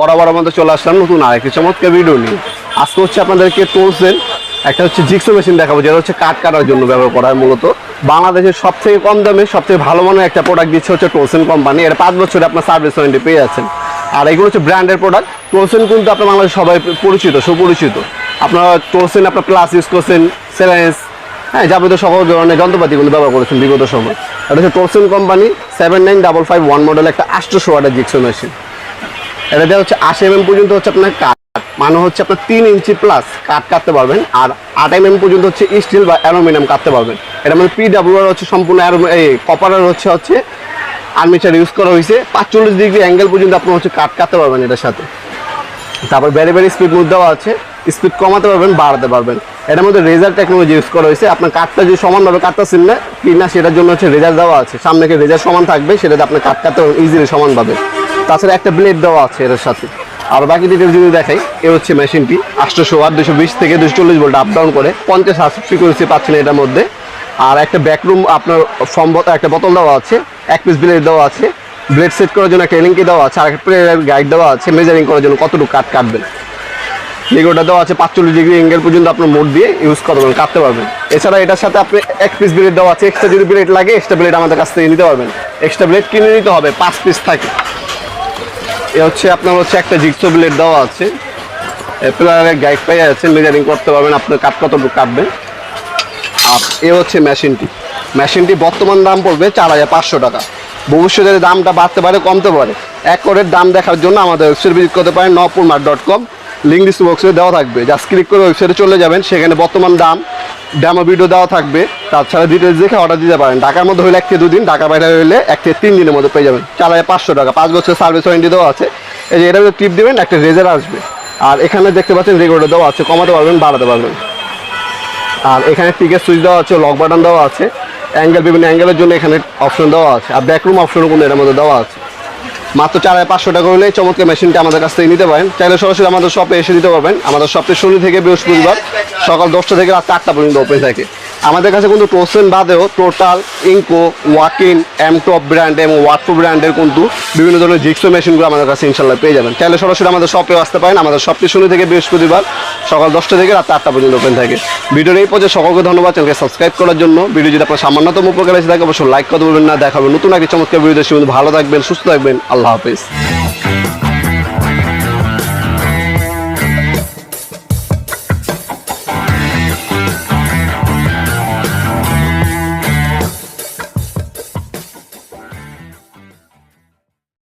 বরাবর মধ্যে চলে আসলাম নতুন আরেকটি চমৎকার ভিডিও নিয়ে। আজকে হচ্ছে আপনাদেরকে টোলসের একটা হচ্ছে জিক্সো মেশিন দেখাবো, যেটা হচ্ছে কাঠ কাটার জন্য ব্যবহার করা হয় মূলত। বাংলাদেশের সব থেকে কম দামে সব থেকে ভালো মানের একটা প্রোডাক্ট দিচ্ছে হচ্ছে টোলসেন কোম্পানি এটা পাঁচ বছরে আপনার সার্ভিস ওয়ারেন্টি পেয়ে যাচ্ছেন। আর এগুলো হচ্ছে ব্র্যান্ডের প্রোডাক্ট টোলসেন কিন্তু আপনার বাংলাদেশে সবাই পরিচিত, সুপরিচিত। আপনারা টোলসেন আপনার প্লাস ইউজ করছেন সেলেন্স হ্যাঁ যাবতীয় সকল ধরনের যন্ত্রপাতিগুলো ব্যবহার করেছেন বিগত সময়। এটা হচ্ছে Tolsen company seven nine double five one model একটা আষ্টশো ওয়াটের জিক্সো মেশিন এটা দেওয়া হচ্ছে আশি এম পর্যন্ত হচ্ছে আপনার কাঠ। মানে হচ্ছে আপনার তিন ইঞ্চি প্লাস কাঠ কাটতে পারবেন। আর আট এম পর্যন্ত হচ্ছে স্টিল বা অ্যালুমিনিয়াম কাটতে পারবেন। এটা মানে পি ডাব্লিউ আর হচ্ছে সম্পূর্ণ এই কপারের হচ্ছে হচ্ছে আর্মিচার ইউজ করা হয়েছে। পাঁচচল্লিশ ডিগ্রি অ্যাঙ্গেল পর্যন্ত আপনার হচ্ছে কাঠ কাটতে পারবেন এটার সাথে। তারপর ভেরি ভেরি স্পিড মুড দেওয়া আছে। স্পিড কমাতে পারবেন, বাড়াতে পারবেন। এটার মধ্যে রেজার টেকনোলজি ইউজ করা হয়েছে। আপনার কাঠটা যদি সমানভাবে কাটতেছেন না কি না সেটার জন্য হচ্ছে রেজার দেওয়া আছে। সামনে রেজার সমান থাকবে, সেটাতে আপনার কাট কাটতে পারবেন ইজিলি সমানভাবে। তাছাড়া একটা ব্লেড দেওয়া আছে এর সাথে। আর বাকি ডিটেলস যদি দেখাই, এ হচ্ছে মেশিনটি আটশোশো আর দুশো বিশ থেকে দুশো চল্লিশ ভোল্ট আপ ডাউন করে পঞ্চাশ হাজার ফ্রিকোয়েন্সি পাচ্ছেন এটার মধ্যে। আর একটা ব্যাকরুম আপনার সম্ভবত একটা বোতল দেওয়া আছে, এক পিস ব্লেড দেওয়া আছে। ব্লেড সেট করার জন্য একটা এলিঙ্কি দেওয়া আছে, আর একটা গাইড দেওয়া আছে মেজারিং করার জন্য কতটুকু কাট কাটবেন। যেগুলোটা দেওয়া আছে পাঁচচল্লিশ ডিগ্রি অ্যাঙ্গেল পর্যন্ত আপনার মোড দিয়ে ইউজ করতে পারবেন, কাটতে পারবেন। এছাড়া এটার সাথে আপনি এক পিস ব্লেড দেওয়া আছে এক্সট্রা যদি ব্লেড লাগে এক্সট্রা ব্লেড আমাদের কাছ থেকে নিতে পারবেন। এক্সট্রা ব্লেড কিনে নিতে হবে, পাঁচ পিস থাকে। এ হচ্ছে আপনার হচ্ছে একটা জিক্সো ব্লেড দেওয়া আছে। প্লেয়ারের গাইড পাই আছে মেজারিং করতে পারবেন, আপনার কাট কতটুকু কাটবেন আর এ হচ্ছে মেশিনটি মেশিনটি বর্তমান দাম পড়বে চার হাজার পাঁচশো টাকা। ভবিষ্যতের দামটা বাড়তে পারে, কমতে পারে। এক করের দাম দেখার জন্য আমাদের ওয়েবসাইট ভিজিট করতে পারেন Nupur mart dot com link বক্সে দেওয়া থাকবে। জাস্ট ক্লিক করে ওয়েবসাইটে চলে যাবেন, সেখানে বর্তমান দাম ডেমো ভিডিও দেওয়া থাকবে। তাছাড়া ডিটেলস দেখে অর্ডার দিতে পারেন। ঢাকার মধ্যে হলে এক থেকে দুদিন, ঢাকা বাইরে হলে এক থেকে তিন দিনের মধ্যে পেয়ে যাবেন। চার পাঁচশো টাকা। পাঁচ বছর সার্ভিস ওয়ারেন্টি দেওয়া আছে। এই যে এটা টিপ দেবেন, একটা রেজার আসবে। আর এখানে দেখতে পাচ্ছেন রেগুলেটর দেওয়া আছে। কমাতে পারবেন, বাড়াতে পারবেন। আর এখানে টিকেট সুইচ দেওয়া আছে লক বাটন দেওয়া আছে। অ্যাঙ্গেল বিভিন্ন অ্যাঙ্গেলের জন্য এখানে অপশন দেওয়া আছে। আর ব্যাকরুম অপশনও কিন্তু এর মধ্যে দেওয়া আছে। মাত্র চার হাজার পাঁচশো টাকা হলে চমৎকার মেশিনটা আমাদের কাছ থেকে নিতে পারেন। চাইলে সরাসরি আমাদের শপে এসে নিতে পারবেন। আমাদের শপে শনি থেকে বৃহস্পতিবার সকাল দশটা থেকে রাত চারটা পর্যন্ত ওপেন থাকে। আমাদের কাছে কিন্তু টোসেন বাদেও টোটাল ইঙ্কো ওয়াকিন এম টপ ব্র্যান্ড এবং ওয়াটফো ব্র্যান্ডের কিন্তু বিভিন্ন ধরনের জিক্সো মেশিনগুলো আমাদের কাছে ইনশাল্লাহ পেয়ে যাবেন। চাইলে সরাসরি আমাদের শপে আসতে পারেন। আমাদের শপটি শনি থেকে বৃহস্পতিবার সকাল দশটা থেকে রাত আটটা পর্যন্ত ওপেন থাকে। ভিডিওর এই পর্যায়ে সকলকে ধন্যবাদ, চ্যানেলকে সাবস্ক্রাইব করার জন্য। ভিডিও যদি আপনার সামান্যতম উপকার এসে থাকে, অবশ্যই লাইক করতে বলবেন না। দেখাবেন নতুন একটি চমৎকার ভিডিও সে ভালো থাকবেন, সুস্থ থাকবেন। আল্লাহ হাফিজ।